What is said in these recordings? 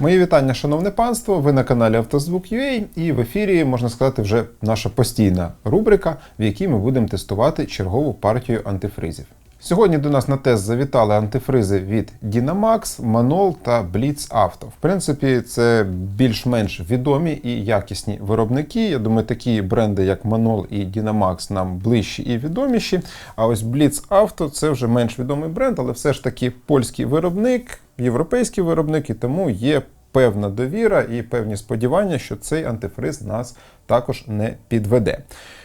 Мої вітання, шановне панство. Ви на каналі Автозвук.ua і в ефірі, можна сказати, вже наша постійна рубрика, в якій ми будемо тестувати чергову партію антифризів. Сьогодні до нас на тест завітали антифризи від Dynamax, Manol та Blitz Auto. В принципі, це більш-менш відомі і якісні виробники. Я думаю, такі бренди, як Manol і Dynamax, нам ближчі і відоміші. А ось Blitz Auto це вже менш відомий бренд, але все ж таки польський виробник, європейський виробник, і тому є певна довіра і певні сподівання, що цей антифриз нас також не підведе.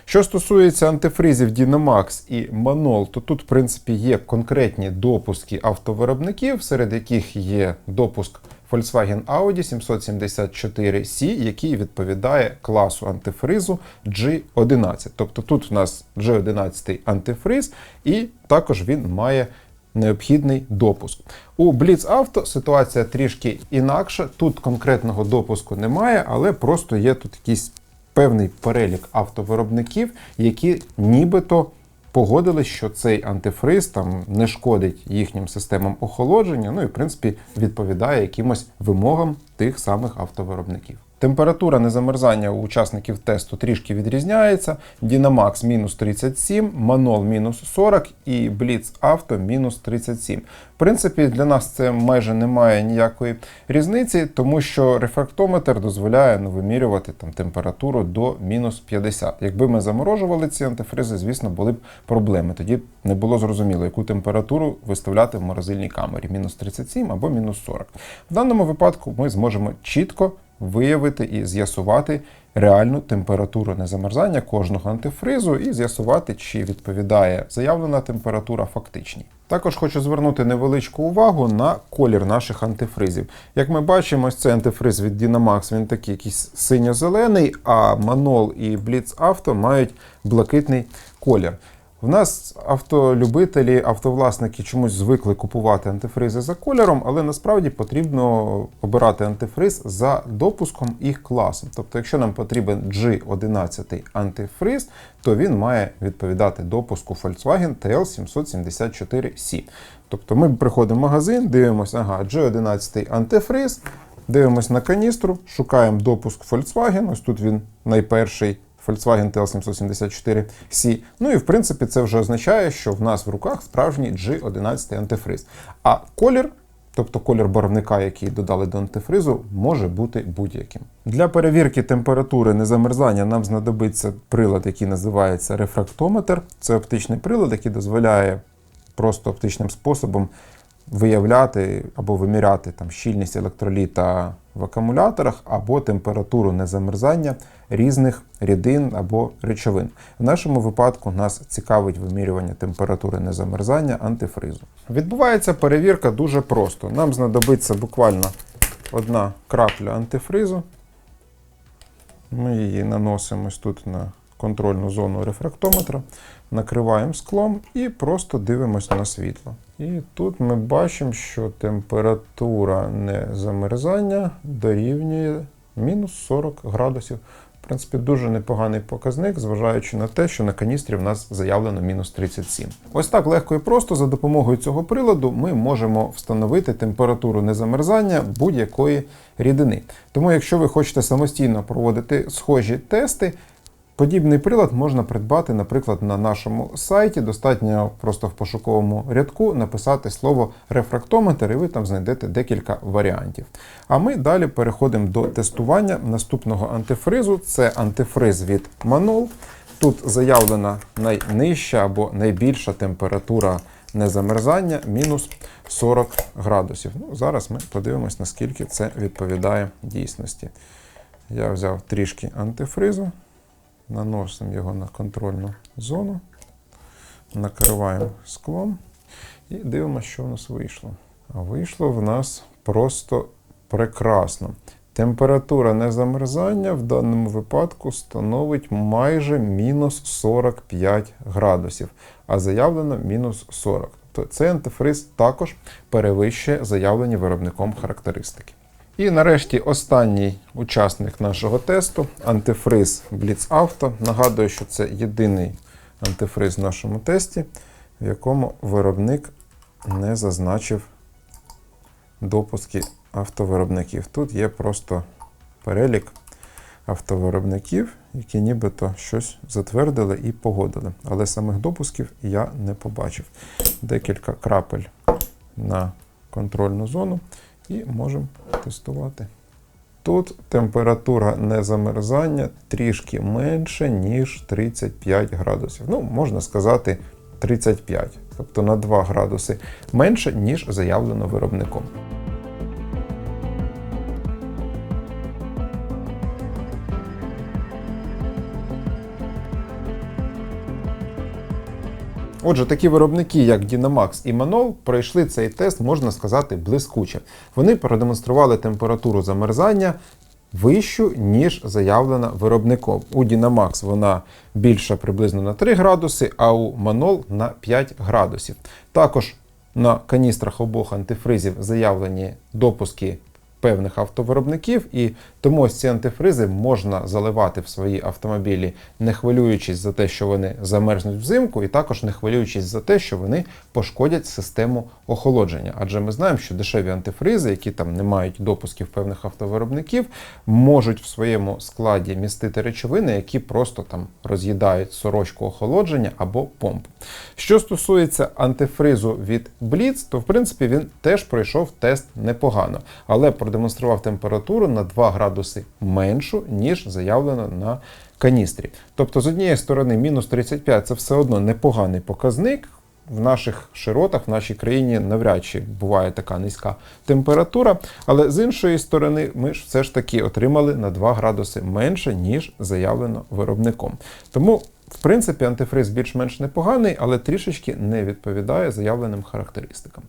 Що стосується антифризів Dynamax і Manol, то тут, в принципі, є конкретні допуски автовиробників, серед яких є допуск Volkswagen Audi 774C, який відповідає класу антифризу G11. Тобто тут у нас G11 антифриз, і також він має необхідний допуск. У Auto ситуація трішки інакша. Тут конкретного допуску немає, але просто є тут якийсь певний перелік автовиробників, які нібито погодились, що цей антифриз там не шкодить їхнім системам охолодження, ну і в принципі відповідає якимось вимогам тих самих автовиробників. Температура незамерзання у учасників тесту трішки відрізняється. Dynamax мінус 37, Manol мінус 40 і Blitz Auto мінус 37. В принципі, для нас це майже немає ніякої різниці, тому що рефрактометр дозволяє ну, вимірювати там, температуру до мінус 50. Якби ми заморожували ці антифризи, звісно, були б проблеми. Тоді не було зрозуміло, яку температуру виставляти в морозильній камері мінус 37 або мінус 40. В даному випадку ми зможемо чітко виявити і з'ясувати реальну температуру незамерзання кожного антифризу і з'ясувати, чи відповідає заявлена температура фактичній. Також хочу звернути невеличку увагу на колір наших антифризів. Як ми бачимо, ось цей антифриз від Dynamax, він такий якийсь синьо-зелений, а Manol і Blitz Auto мають блакитний колір. В нас автолюбителі, автовласники чомусь звикли купувати антифризи за кольором, але насправді потрібно обирати антифриз за допуском і класом. Тобто, якщо нам потрібен G11 антифриз, то він має відповідати допуску Volkswagen TL774C. Тобто ми приходимо в магазин, дивимося, ага, G11 антифриз, дивимося на каністру, шукаємо допуск Volkswagen. Ось тут він найперший. Volkswagen TL774C. Ну і в принципі це вже означає, що в нас в руках справжній G11 антифриз. А колір, тобто колір барвника, який додали до антифризу, може бути будь-яким. Для перевірки температури незамерзання нам знадобиться прилад, який називається рефрактометр. Це оптичний прилад, який дозволяє просто оптичним способом виявляти або виміряти там щільність електроліта в акумуляторах або температуру незамерзання різних рідин або речовин. В нашому випадку нас цікавить вимірювання температури незамерзання антифризу. Відбувається перевірка дуже просто. Нам знадобиться буквально одна крапля антифризу. Ми її наносимось тут на контрольну зону рефрактометра, накриваємо склом і просто дивимося на світло. І тут ми бачимо, що температура незамерзання дорівнює мінус 40 градусів. В принципі, дуже непоганий показник, зважаючи на те, що на каністрі в нас заявлено мінус 37. Ось так легко і просто за допомогою цього приладу ми можемо встановити температуру незамерзання будь-якої рідини. Тому, якщо ви хочете самостійно проводити схожі тести, Подібний прилад можна придбати, наприклад, на нашому сайті. Достатньо просто в пошуковому рядку написати слово рефрактометр, і ви там знайдете декілька варіантів. А ми далі переходимо до тестування наступного антифризу. Це антифриз від Manol. Тут заявлена найнижча або найбільша температура незамерзання мінус 40 градусів. Ну, Зараз ми подивимось, наскільки це відповідає дійсності. Я взяв трішки антифризу. Наносимо його на контрольну зону, накриваємо склом і дивимося, що в нас вийшло. А вийшло в нас просто прекрасно. Температура незамерзання в даному випадку становить майже мінус 45 градусів, а заявлено мінус 40. Тобто цей антифриз також перевищує заявлені виробником характеристики. І нарешті останній учасник нашого тесту антифриз Blitz Auto. Нагадую, що це єдиний антифриз в нашому тесті, в якому виробник не зазначив допуски автовиробників. Тут є просто перелік автовиробників, які нібито щось затвердили і погодили. Але самих допусків я не побачив. Декілька крапель на контрольну зону і можемо тестувати. Тут температура незамерзання трішки менше, ніж 35 градусів. Ну, можна сказати, 35, тобто на 2 градуси менше, ніж заявлено виробником. Отже, такі виробники, як Dynamax і Manol, пройшли цей тест, можна сказати, блискуче. Вони продемонстрували температуру замерзання вищу, ніж заявлена виробником. У Dynamax вона більша приблизно на 3 градуси, а у Manol на 5 градусів. Також на каністрах обох антифризів заявлені допуски певних автовиробників, і тому ось ці антифризи можна заливати в свої автомобілі, не хвилюючись за те, що вони замерзнуть взимку, і також не хвилюючись за те, що вони пошкодять систему охолодження. Адже ми знаємо, що дешеві антифризи, які там не мають допусків певних автовиробників, можуть в своєму складі містити речовини, які просто там роз'їдають сорочку охолодження або помпу. Що стосується антифризу від Blitz, то в принципі він теж пройшов тест непогано, але продемонстрував температуру на 2 градуси меншу, ніж заявлено на каністрі. Тобто, з однієї сторони, мінус 35 це все одно непоганий показник. В наших широтах, в нашій країні навряд чи буває така низька температура, але з іншої сторони, ми ж все ж таки отримали на 2 градуси менше, ніж заявлено виробником. Тому, в принципі, антифриз більш-менш непоганий, але трішечки не відповідає заявленим характеристикам.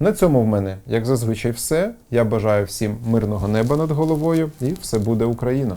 На цьому в мене, як зазвичай, все. Я бажаю всім мирного неба над головою і все буде Україна!